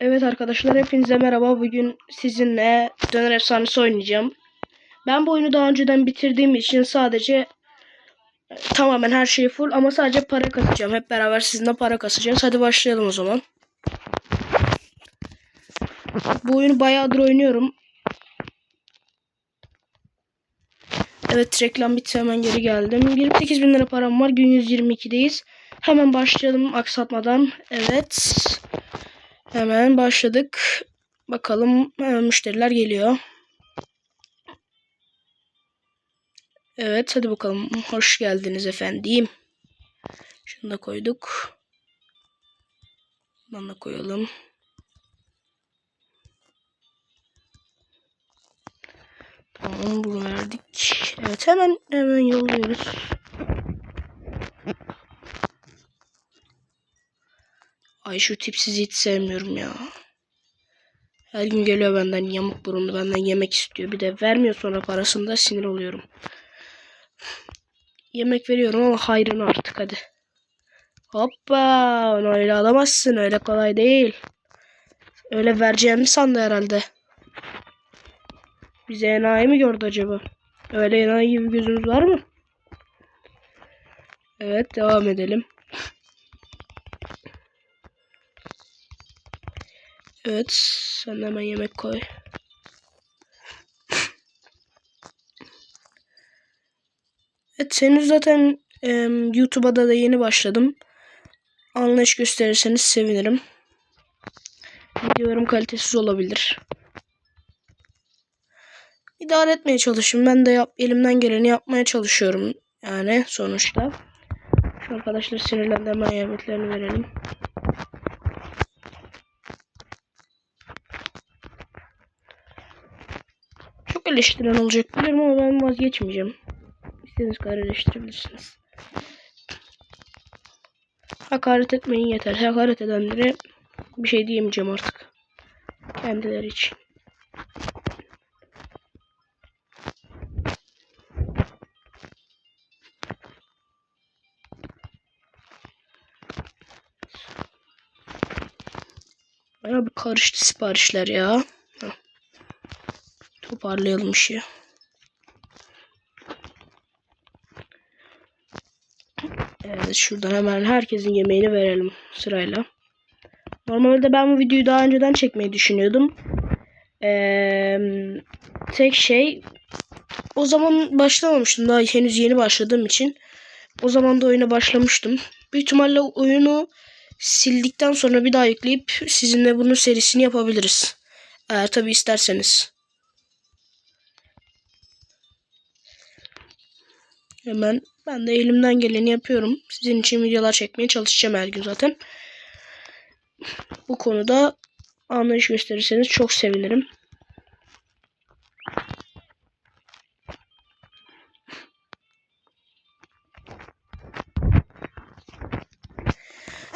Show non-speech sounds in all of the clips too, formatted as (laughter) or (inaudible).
Evet arkadaşlar hepinize merhaba. Bugün sizinle Döner Efsanesi oynayacağım. Ben bu oyunu daha önceden bitirdiğim için sadece e, tamamen her şey full ama sadece para kasacağım. Hep beraber sizinle para kasacağız. Hadi başlayalım o zaman. Bu oyunu bayağıdır oynuyorum. Evet reklam bitti hemen geri geldim. 28 bin lira param var. Gün 122'deyiz. Hemen başlayalım aksatmadan. Evet. Hemen başladık. Bakalım hemen müşteriler geliyor. Evet hadi bakalım. Hoş geldiniz efendim. Şunu da koyduk. Bundan da koyalım. Tamam bunu verdik. Evet hemen hemen yolluyoruz. Ay şu tipsizi hiç sevmiyorum ya. Her gün geliyor benden yamuk burunlu benden yemek istiyor. Bir de vermiyor sonra parasını da sinir oluyorum. Yemek veriyorum ama hayrını artık hadi. Hoppa onu öyle alamazsın öyle kolay değil. Öyle vereceğimi sandı herhalde. Bize enayi mi gördü acaba? Öyle enayi gibi gözümüz var mı? Evet devam edelim. Evet sen de hemen yemek koy. Evet henüz zaten e, YouTube'a da, yeni başladım. Anlayış gösterirseniz sevinirim. Videolarım kalitesiz olabilir. İdare etmeye çalışın. Ben de yap, elimden geleni yapmaya çalışıyorum. Yani sonuçta. Şu arkadaşlar sinirlendi hemen yemeklerini verelim. Eleştiren olacak bilirim ama ben vazgeçmeyeceğim. İstediğiniz kadar eleştirebilirsiniz. Hakaret etmeyin yeter. Hakaret edenlere bir şey diyemeyeceğim artık. Kendileri için. Baya bir karıştı siparişler ya. Toparlayalım işi. Evet şuradan hemen herkesin yemeğini verelim sırayla. Normalde ben bu videoyu daha önceden çekmeyi düşünüyordum. Ee, tek şey o zaman başlamamıştım. Daha henüz yeni başladığım için. O zaman da oyuna başlamıştım. Büyük ihtimalle oyunu sildikten sonra bir daha yükleyip sizinle bunun serisini yapabiliriz. Eğer tabi isterseniz. Hemen ben de elimden geleni yapıyorum. Sizin için videolar çekmeye çalışacağım her gün zaten. Bu konuda anlayış gösterirseniz çok sevinirim.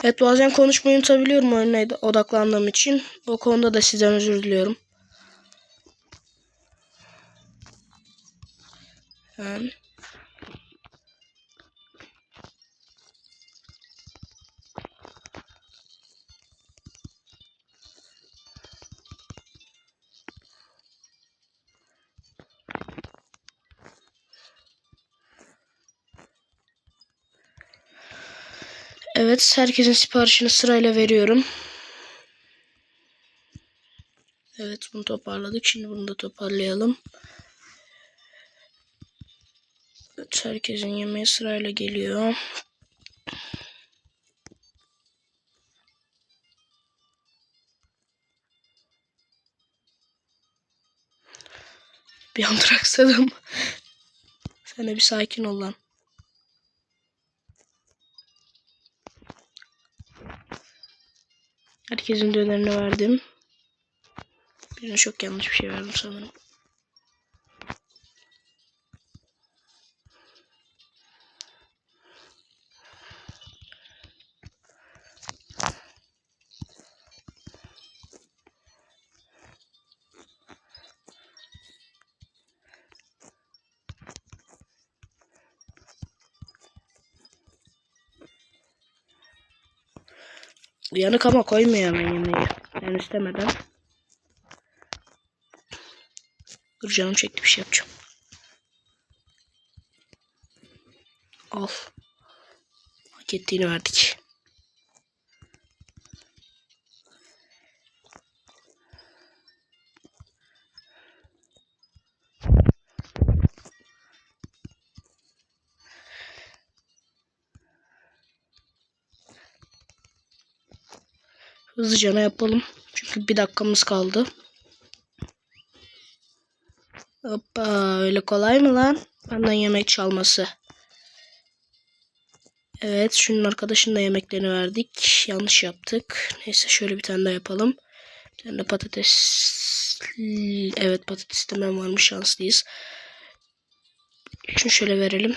Evet bazen konuşmayı unutabiliyorum oyuna odaklandığım için. O konuda da sizden özür diliyorum. Hemen. Evet, herkesin siparişini sırayla veriyorum. Evet, bunu toparladık. Şimdi bunu da toparlayalım. Evet, herkesin yemeği sırayla geliyor. Bir an duraksadım. (laughs) Sen de bir sakin ol lan. Herkesin dönerini verdim. Birine çok yanlış bir şey verdim sanırım. Yanık ama koymuyor yemeği. Yani istemeden. Dur canım çekti bir şey yapacağım. Al. Hak ettiğini verdik. Hızlıca ne yapalım. Çünkü bir dakikamız kaldı. Hoppa öyle kolay mı lan? Benden yemek çalması. Evet şunun arkadaşının da yemeklerini verdik. Yanlış yaptık. Neyse şöyle bir tane daha yapalım. Bir tane de patates. Evet patates hemen varmış şanslıyız. Şunu şöyle verelim.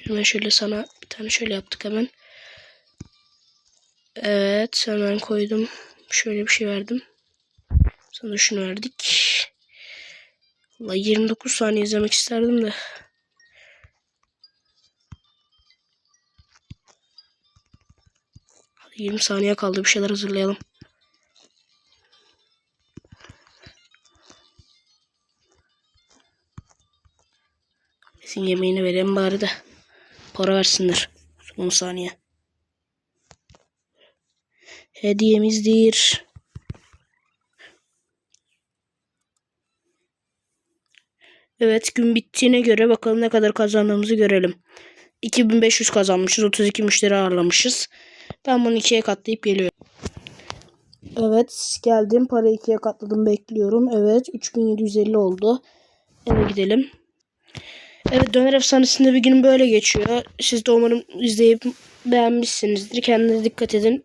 Hemen şöyle sana bir tane şöyle yaptık hemen. Evet hemen koydum. Şöyle bir şey verdim. Sana şunu verdik. Vallahi 29 saniye izlemek isterdim de. Hadi 20 saniye kaldı. Bir şeyler hazırlayalım. Bizim yemeğini verelim bari de. Para versinler. Son saniye. Hediyemizdir. Evet gün bittiğine göre bakalım ne kadar kazandığımızı görelim. 2500 kazanmışız. 32 müşteri ağırlamışız. Ben bunu ikiye katlayıp geliyorum. Evet geldim. Parayı ikiye katladım bekliyorum. Evet 3750 oldu. Eve gidelim. Evet Döner Efsanesi'nde bir gün böyle geçiyor. Siz de umarım izleyip beğenmişsinizdir. Kendinize dikkat edin.